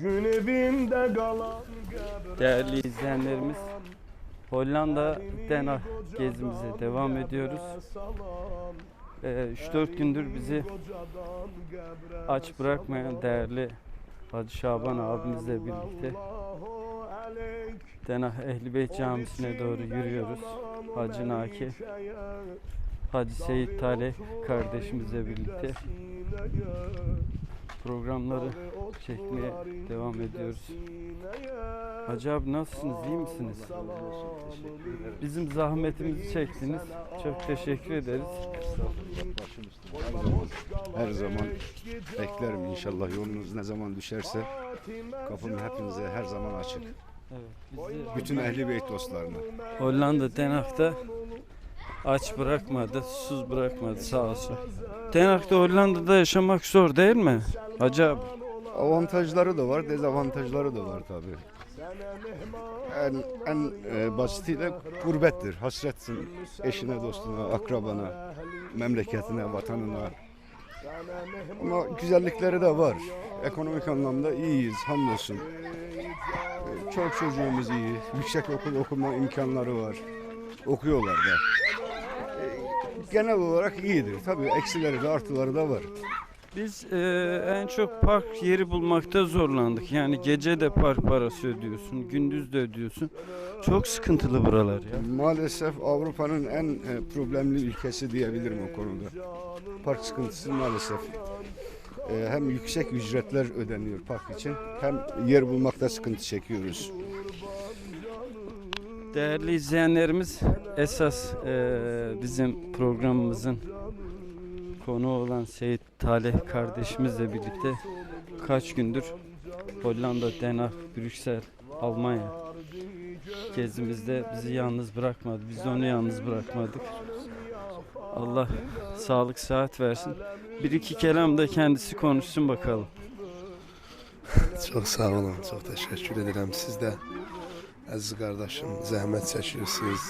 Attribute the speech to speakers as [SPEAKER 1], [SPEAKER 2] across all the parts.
[SPEAKER 1] Kalan
[SPEAKER 2] Değerli izleyenlerimiz, Hollanda Den Haag gezimize devam ediyoruz. Ee, 3-4 gündür bizi aç bırakmayan değerli Hacı Şaban abimizle birlikte Den Haag Ehli Beyt Camisi'ne doğru yürüyoruz. Hacı Naki, Hacı Seyit Taleh kardeşimizle birlikte programları çekmeye devam ediyoruz. Hacı abi nasılsınız? iyi misiniz? Bizim zahmetimizi çektiniz. Çok teşekkür ederiz.
[SPEAKER 3] Her zaman beklerim inşallah yolunuz ne zaman düşerse kapım hepinize her zaman açık.
[SPEAKER 2] Evet,
[SPEAKER 3] Bütün ehli beyt dostlarına.
[SPEAKER 2] Hollanda Den Haag'da aç bırakmadı, susuz bırakmadı sağ olsun. Haag'da Hollanda'da yaşamak zor değil mi? Hacı abi.
[SPEAKER 3] Avantajları da var, dezavantajları da var tabii. En, en e, basitiyle gurbettir. Hasretsin eşine, dostuna, akrabana, memleketine, vatanına. Ama güzellikleri de var. Ekonomik anlamda iyiyiz hamdolsun. E, Çok çocuğumuz iyi. Yüksek okul okuma imkanları var. Okuyorlar da. E, Genel olarak iyidir. Tabii eksileri de artıları da var.
[SPEAKER 2] Biz eee, en çok park yeri bulmakta zorlandık. Yani gece de park parası ödüyorsun, gündüz de ödüyorsun. Çok sıkıntılı buralar ya.
[SPEAKER 3] Maalesef Avrupa'nın en e, problemli ülkesi diyebilirim o konuda. Park sıkıntısı maalesef. E, hem yüksek ücretler ödeniyor park için hem yer bulmakta sıkıntı çekiyoruz.
[SPEAKER 2] Değerli izleyenlerimiz, esas eee, bizim programımızın konu olan Seyit Taleh kardeşimizle birlikte kaç gündür Hollanda, Den Haag, Brüksel, Almanya gezimizde bizi yalnız bırakmadı. Biz onu yalnız bırakmadık. Allah sağlık sıhhat versin. Bir iki kelam da kendisi konuşsun bakalım.
[SPEAKER 4] Çox sağ olun, çox təşəkkür edirəm. Siz də əziz qardaşım zəhmət çəkirsiniz.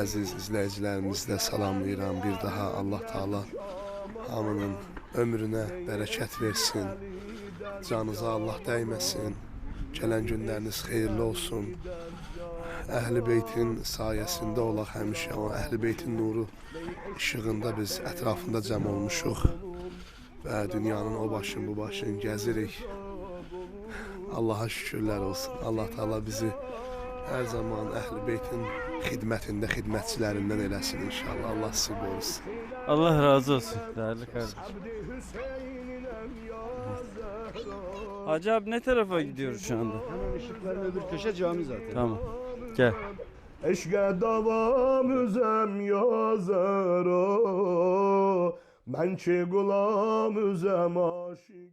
[SPEAKER 4] Əziz izləyicilərimizi də salamlayıram. Bir daha Allah Taala hamının ömrünə bərəkət versin. Canınıza Allah dəyməsin. Gələn günləriniz xeyirli olsun. Əhl-i Beytin sayəsində olaq həmişə. O Əhl-i Beytin nuru işığında biz ətrafında cəm olmuşuq və dünyanın o başın bu başını gəzirik. Allah'a şükürlər olsun. Allah Taala bizi hər zaman Əhl-i Beytin xidmətində xidmətçilərindən eləsin inşallah. Allah sizi qorusun.
[SPEAKER 2] Allah razı olsun değerli kardeşim. Hacı abi ne tarafa gidiyoruz şu anda?
[SPEAKER 3] Hemen ışıkların öbür köşe cami zaten.
[SPEAKER 2] Tamam. Gel.
[SPEAKER 1] Eşke davam üzem yazar o Ben ki gulam üzem aşık